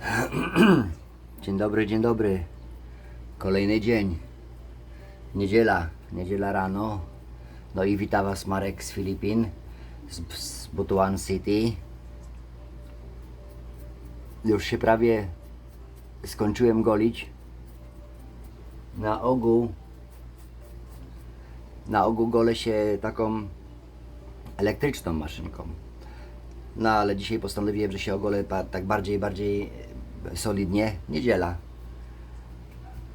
Dzień dobry, dzień dobry. Kolejny dzień. Niedziela, niedziela rano. No i witam Was Marek z Filipin, z, z Butuan City. Już się prawie skończyłem golić. Na ogół na ogół golę się taką elektryczną maszynką. No ale dzisiaj postanowiłem, że się ogolę tak bardziej, bardziej e, solidnie. Niedziela.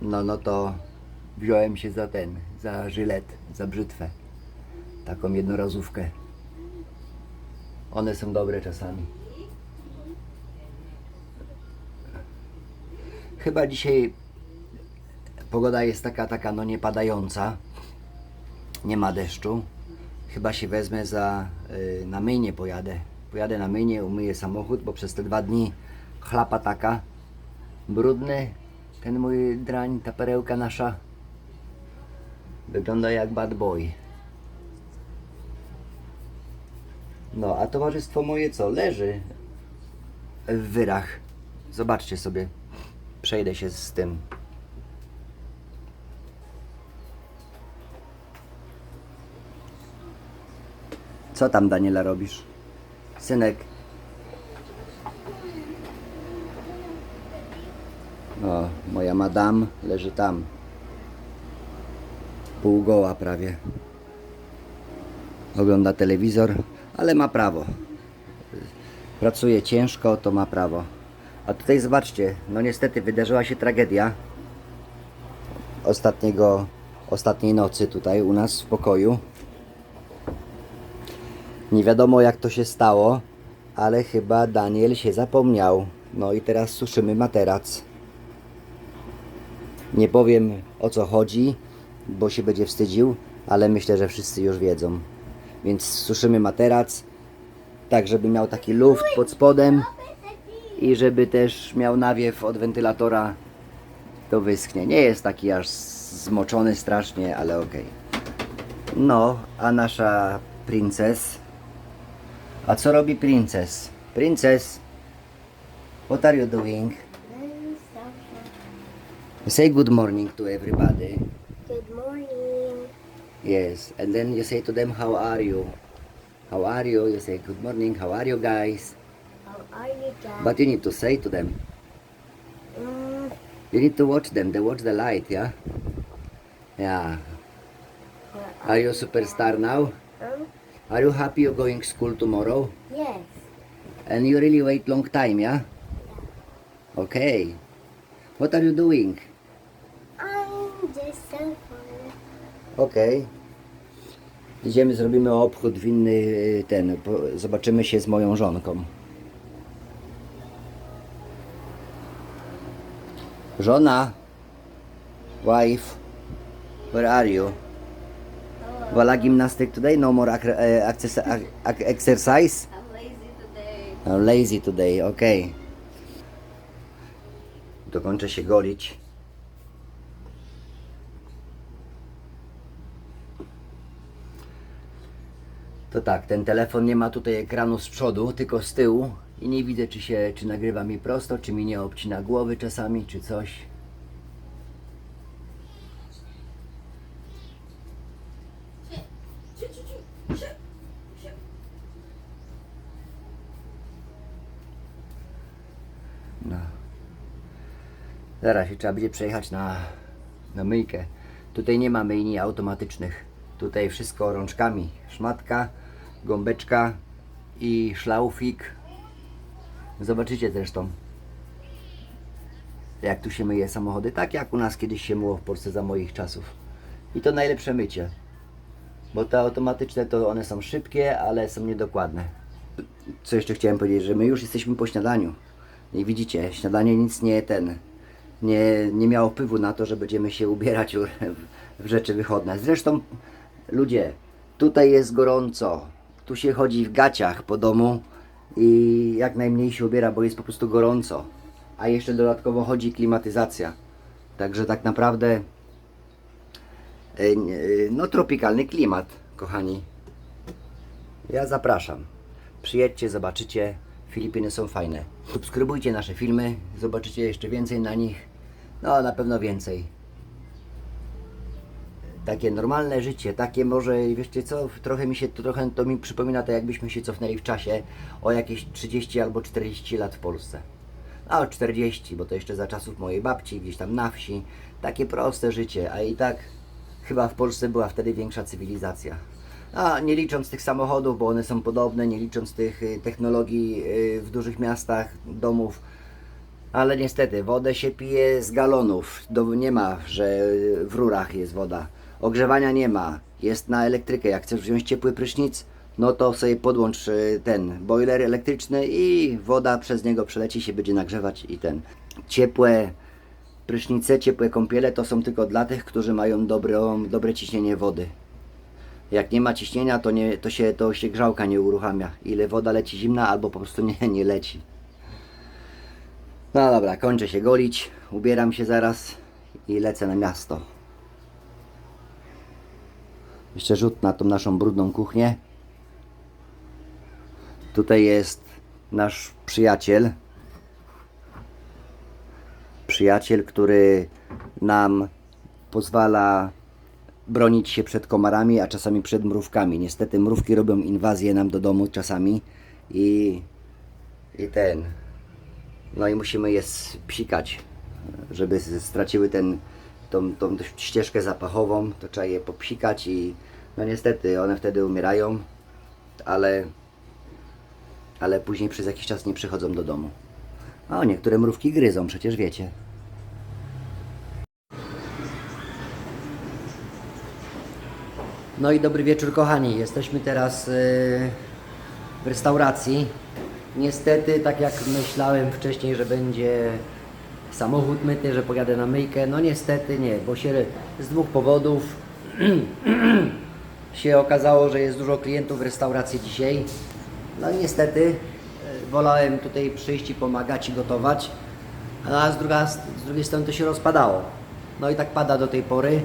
No, no to wziąłem się za ten, za żylet, za brzytwę. Taką jednorazówkę. One są dobre czasami. Chyba dzisiaj pogoda jest taka, taka no nie padająca. Nie ma deszczu. Chyba się wezmę za y, na myjnie pojadę. Pojadę na myjnie, umyję samochód, bo przez te dwa dni chlapa taka brudny. Ten mój drań, ta perełka nasza wygląda jak bad boy. No, a towarzystwo moje co? Leży w wyrach. Zobaczcie sobie. Przejdę się z tym. Co tam Daniela robisz? Synek. O, moja madam leży tam. Półgoła prawie. Ogląda telewizor, ale ma prawo. Pracuje ciężko, to ma prawo. A tutaj zobaczcie, no niestety wydarzyła się tragedia ostatniego, ostatniej nocy tutaj u nas w pokoju. Nie wiadomo jak to się stało, ale chyba Daniel się zapomniał. No i teraz suszymy materac. Nie powiem o co chodzi, bo się będzie wstydził, ale myślę, że wszyscy już wiedzą. Więc suszymy materac, tak żeby miał taki luft pod spodem i żeby też miał nawiew od wentylatora to wyschnie. Nie jest taki aż zmoczony strasznie, ale okej. No, a nasza princes a co robi princes? Princess, what are you doing? Say good morning to everybody. Good morning. Yes, and then you say to them, how are you? How are you? You say good morning, how are you guys? How are you guys? But you need to say to them. Mm, You need to watch them. They watch the light, yeah? Yeah. Are you a superstar now? um, Are you happy you're going school tomorrow? yes. And you really wait long time, yeah? Okay. What are you doing? I'm just so fun. Okej. Idziemy, zrobimy obchód winny y, ten. po- Zobaczymy się z moją żonką. Żona. Wife. Where are you? Wala gymnastic today? No more ac- access- ac- exercise? I'm lazy today. I'm lazy today, okej. Dokończę się golić. To tak, ten telefon nie ma tutaj ekranu z przodu, tylko z tyłu i nie widzę czy się, czy nagrywa mi prosto, czy mi nie obcina głowy czasami, czy coś. No. Zaraz się trzeba będzie przejechać na, na myjkę. Tutaj nie ma myjni automatycznych. Tutaj wszystko rączkami. Szmatka, gąbeczka i szlaufik. Zobaczycie zresztą. Jak tu się myje samochody. Tak jak u nas kiedyś się myło w Polsce za moich czasów. I to najlepsze mycie. Bo te automatyczne to one są szybkie, ale są niedokładne. Co jeszcze chciałem powiedzieć, że my już jesteśmy po śniadaniu. I widzicie, śniadanie nic nie ten, nie, nie miało wpływu na to, że będziemy się ubierać w, w rzeczy wychodne. Zresztą, ludzie, tutaj jest gorąco. Tu się chodzi w gaciach po domu i jak najmniej się ubiera, bo jest po prostu gorąco. A jeszcze dodatkowo chodzi klimatyzacja. Także tak naprawdę, e, nie- no tropikalny klimat, kochani. Ja zapraszam. Przyjedźcie, zobaczycie. Filipiny są fajne. Subskrybujcie nasze filmy, zobaczycie jeszcze więcej na nich. No, na pewno więcej. Takie normalne życie, takie może, wiecie co, trochę mi się, to trochę to mi przypomina to jakbyśmy się cofnęli w czasie o jakieś 30 albo 40 lat w Polsce. A o 40, bo to jeszcze za czasów mojej babci, gdzieś tam na wsi. Takie proste życie, a i tak chyba w Polsce była wtedy większa cywilizacja. A nie licząc tych samochodów, bo one są podobne, nie licząc tych y, technologii y, w dużych miastach, domów. Ale niestety, wodę się pije z galonów. Nie ma, że w rurach jest woda. Ogrzewania nie ma. Jest na elektrykę. Jak chcesz wziąć ciepły prysznic, no to sobie podłącz y, ten boiler elektryczny i woda przez niego przeleci się, będzie nagrzewać i ten. Ciepłe prysznice, ciepłe kąpiele to są tylko dla tych, którzy mają dobrą, dobre ciśnienie wody. Jak nie ma ciśnienia, to, nie, to, się, to się grzałka nie uruchamia. Ile woda leci zimna, albo po prostu nie, nie leci. No dobra, kończę się golić, ubieram się zaraz i lecę na miasto. Jeszcze rzut na tą naszą brudną kuchnię. Tutaj jest nasz przyjaciel. Przyjaciel, który nam pozwala bronić się przed komarami, a czasami przed mrówkami. Niestety mrówki robią inwazję nam do domu czasami i, i ten. No i musimy je psikać, żeby straciły ten, tą, tą ścieżkę zapachową, to trzeba je popsikać i no niestety one wtedy umierają, ale, ale później przez jakiś czas nie przychodzą do domu. O, niektóre mrówki gryzą, przecież wiecie. No i dobry wieczór kochani. Jesteśmy teraz yy, w restauracji. Niestety, tak jak myślałem wcześniej, że będzie samochód myty, że pojadę na myjkę, no niestety nie, bo się z dwóch powodów się okazało, że jest dużo klientów w restauracji dzisiaj. No niestety yy, wolałem tutaj przyjść i pomagać i gotować, a z, druga, z drugiej strony to się rozpadało. No i tak pada do tej pory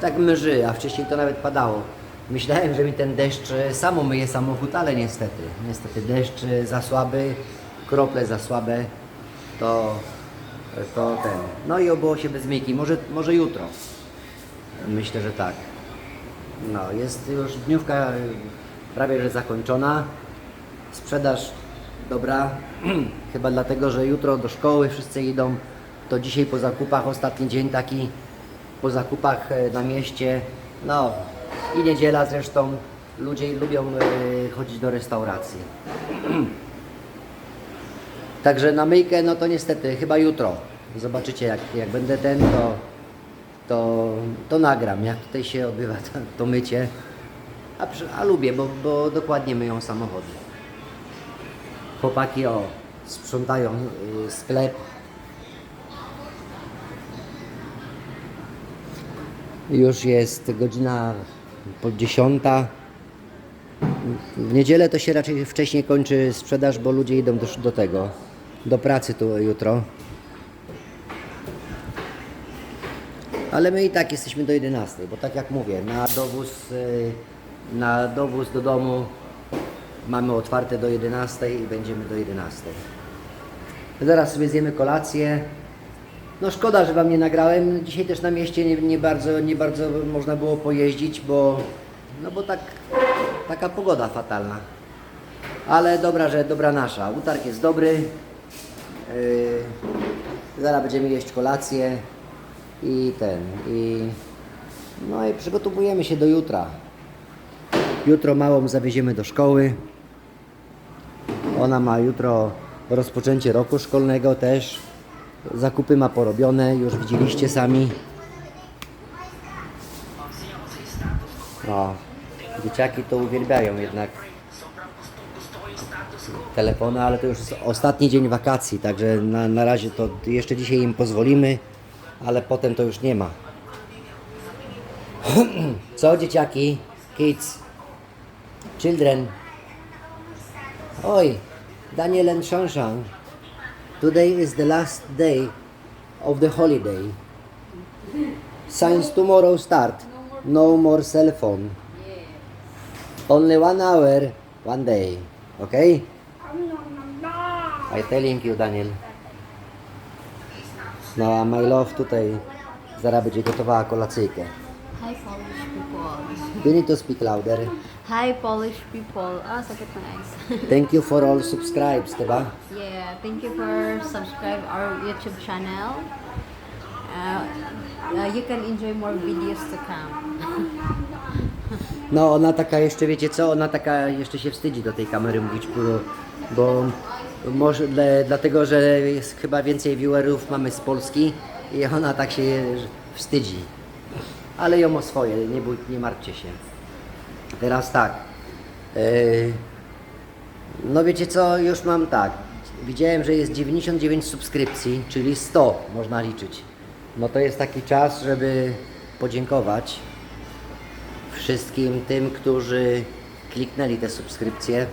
tak mży, a wcześniej to nawet padało. Myślałem, że mi ten deszcz e, samo myje samochód, ale niestety, niestety deszcz e, za słaby, krople za słabe, to, to ten. No i obyło się bez myjki, może, może jutro. Myślę, że tak. No, jest już dniówka e, prawie że zakończona. Sprzedaż dobra, chyba dlatego, że jutro do szkoły wszyscy idą. To dzisiaj po zakupach ostatni dzień taki po zakupach e, na mieście. No i niedziela zresztą. Ludzie lubią e, chodzić do restauracji. Także na myjkę, no to niestety chyba jutro. Zobaczycie jak, jak będę ten, to, to, to nagram, jak tutaj się odbywa to, to mycie. A, a lubię, bo, bo dokładnie myją samochody. Chłopaki o, sprzątają y, sklep. Już jest godzina po dziesiąta. W niedzielę to się raczej wcześniej kończy sprzedaż, bo ludzie idą do, do tego, do pracy tu jutro. Ale my i tak jesteśmy do 11, bo tak jak mówię, na dowóz, y, na dowóz do domu mamy otwarte do 11 i będziemy do 11. Zaraz sobie zjemy kolację. No szkoda, że Wam nie nagrałem. Dzisiaj też na mieście nie, nie, bardzo, nie bardzo można było pojeździć, bo, no bo tak, taka pogoda fatalna. Ale dobra, że dobra nasza. Utarg jest dobry. Yy, zaraz będziemy jeść kolację i ten. I, no i przygotowujemy się do jutra. Jutro małą zawieziemy do szkoły. Ona ma jutro rozpoczęcie roku szkolnego też. Zakupy ma porobione, już widzieliście sami. O, dzieciaki to uwielbiają jednak telefony, ale to już jest ostatni dzień wakacji, także na, na razie to jeszcze dzisiaj im pozwolimy, ale potem to już nie ma. Co dzieciaki? Kids? Children? Oj, Daniel and. Today is the last day of the holiday. Since tomorrow start, no more cell phone. Only one hour, one day. Okay? I telling you, Daniel. No, my love tutaj zaraz będzie gotowała kolacyjkę. Hi people. You need to speak louder. Hi Polish people. Ah, sakit guys. Thank you for all subscribes, diba? yeah, thank you for subscribe our YouTube channel. Uh, uh, you can enjoy more videos to come. No, ona taka jeszcze, wiecie co, ona taka jeszcze się wstydzi do tej kamery mówić, bo, bo może dla, dlatego, że jest chyba więcej viewerów mamy z Polski i ona tak się wstydzi. Ale ją o swoje, nie, bój, nie martwcie się. Teraz tak. Yy, no wiecie co, już mam tak. Widziałem, że jest 99 subskrypcji, czyli 100 można liczyć. No to jest taki czas, żeby podziękować wszystkim tym, którzy kliknęli te subskrypcje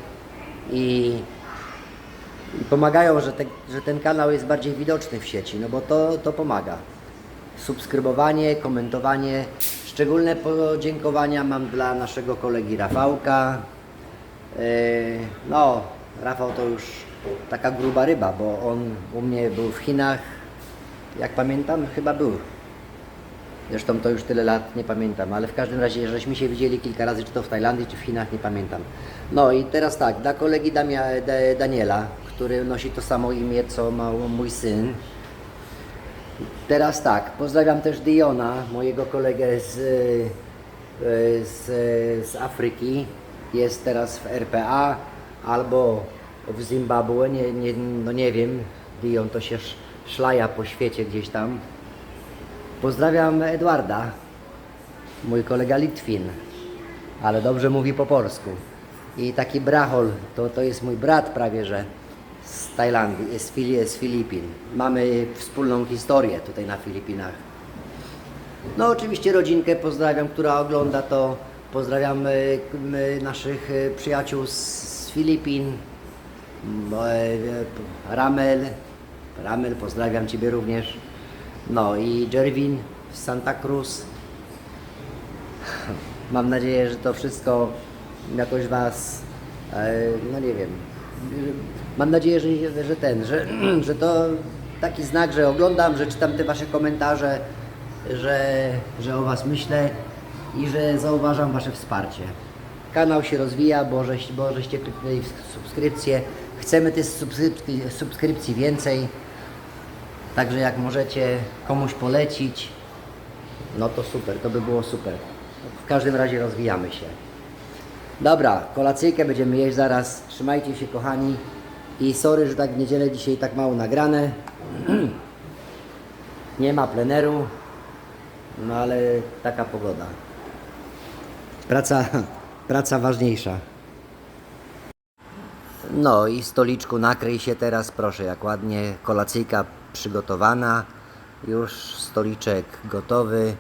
i, i pomagają, że, te, że ten kanał jest bardziej widoczny w sieci, no bo to, to pomaga. Subskrybowanie, komentowanie. Szczególne podziękowania mam dla naszego kolegi Rafałka. Yy, No, Rafał to już taka gruba ryba, bo on u mnie był w Chinach, jak pamiętam, chyba był. Zresztą to już tyle lat nie pamiętam, ale w każdym razie, żeśmy się widzieli kilka razy, czy to w Tajlandii, czy w Chinach, nie pamiętam. No i teraz tak, dla kolegi Damia, da, Daniela, który nosi to samo imię, co ma mój syn. Teraz tak, pozdrawiam też Diona, mojego kolegę z, y, z, z Afryki. Jest teraz w RPA albo w Zimbabwe, nie, nie, no nie wiem. Dion to się sz- szlaja po świecie gdzieś tam. Pozdrawiam Edwarda, mój kolega Litwin, ale dobrze mówi po polsku. I taki Brachol, to, to jest mój brat prawie, że z Tajlandii, z, Fili, z Filipin. Mamy wspólną historię tutaj na Filipinach. No oczywiście rodzinkę pozdrawiam, która ogląda to. Pozdrawiam y, naszych y, przyjaciół z, Filipin. E, e, Ramel, Ramel, pozdrawiam Ciebie również. No i Jerwin z Santa Cruz. Mam nadzieję, że to wszystko jakoś Was, e, no nie wiem, mam nadzieję, że, że ten, że, że to taki znak, że oglądam, że czytam te Wasze komentarze, że, że o Was myślę i że zauważam Wasze wsparcie. Kanał się rozwija, bo, żeś, bo żeście kliknęli w subskrypcję. Chcemy tych subskrypcji, subskrypcji więcej. Także jak możecie komuś polecić, no to super, to by było super. W każdym razie rozwijamy się. Dobra, kolacyjkę będziemy jeść zaraz. Trzymajcie się kochani. I sorry, że tak w niedzielę dzisiaj tak mało nagrane. Nie ma pleneru. No ale taka pogoda. Praca, praca ważniejsza. No i stoliczku nakryj się teraz, proszę, jak ładnie. Kolacyjka przygotowana, już stoliczek gotowy.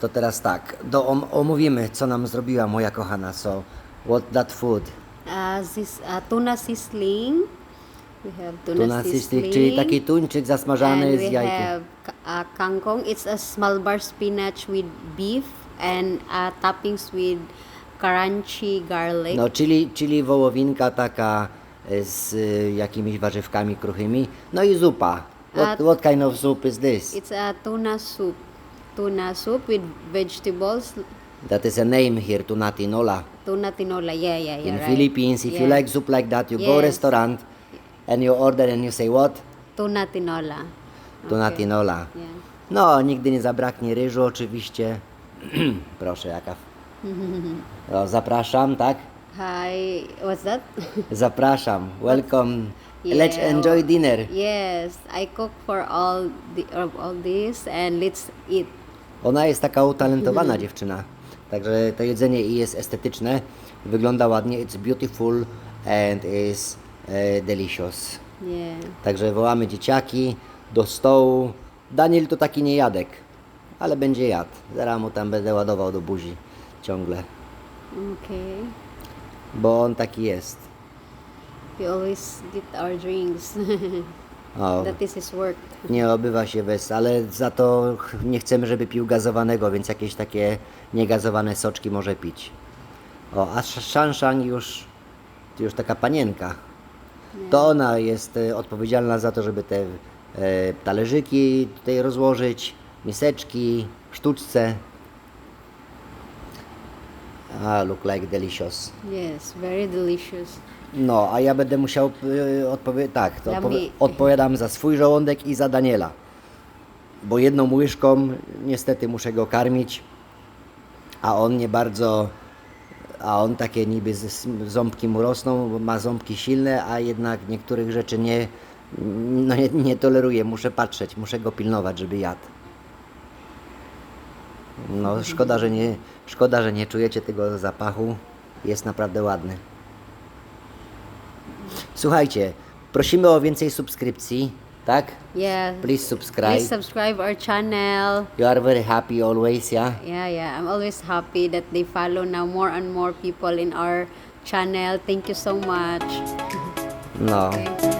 To teraz tak, do, om, omówimy, co nam zrobiła moja kochana. So, what that food? Uh, this uh, tuna sizzling. We have tuna, Tuna sizzling, czyli taki tuńczyk zasmażany z jajkiem. have uh, kangkong. It's a small bar spinach with beef and uh, toppings with crunchy garlic. No, czyli, czyli wołowinka taka e, z y, jakimiś warzywkami kruchymi. No i zupa. What, what kind of soup is this? It's a tuna soup. Tuna soup with vegetables. That is a name here, tunatinola. Tuna tinola. Yeah, yeah, yeah. In right. Philippines, if you Yeah. like soup like that, you go Yes. restaurant and you order and you say what? Tuna tinola. Tunatinola. Yeah. No, nigdy nie zabraknie ryżu oczywiście. Proszę, jaka... No, zapraszam, tak? Hi, what's that? Zapraszam. Welcome. Yeah. Let's enjoy dinner. Yes, I cook for all the all this and let's eat. Ona jest taka utalentowana dziewczyna. Także to jedzenie jest estetyczne, wygląda ładnie, it's beautiful and is e, delicious. Yeah. Także wołamy dzieciaki do stołu. Daniel to taki niejadek, ale będzie jadł. Zaraz mu tam będę ładował do buzi ciągle, Okay. bo on taki jest. We always get our drinks. O, that is his work. nie obywa się bez, ale za to nie chcemy, żeby pił gazowanego, więc jakieś takie niegazowane soczki może pić. O, a Sz- Shanshan już, już taka panienka. To ona jest e, odpowiedzialna za to, żeby te e, talerzyki tutaj rozłożyć, miseczki, sztuczce. Ah, look like delicious. Yes, very delicious. No, a ja będę musiał y, odpowiedzieć. Tak, to odpowi- odpowiadam za swój żołądek i za Daniela. Bo jedną łyżką niestety muszę go karmić, a on nie bardzo. A on takie niby ząbki mu rosną, ma ząbki silne, a jednak niektórych rzeczy nie, no nie, nie toleruje. Muszę patrzeć, muszę go pilnować, żeby jadł. No, szkoda, że nie, szkoda, że nie czujecie tego zapachu. Jest naprawdę ładny. Słuchajcie, prosimy o więcej subskrypcji, tak? Yeah. Please subscribe. Please subscribe our channel. You are very happy always, yeah? Yeah, yeah. I'm always happy that they follow now more and more people in our channel. Thank you so much. No. Okay.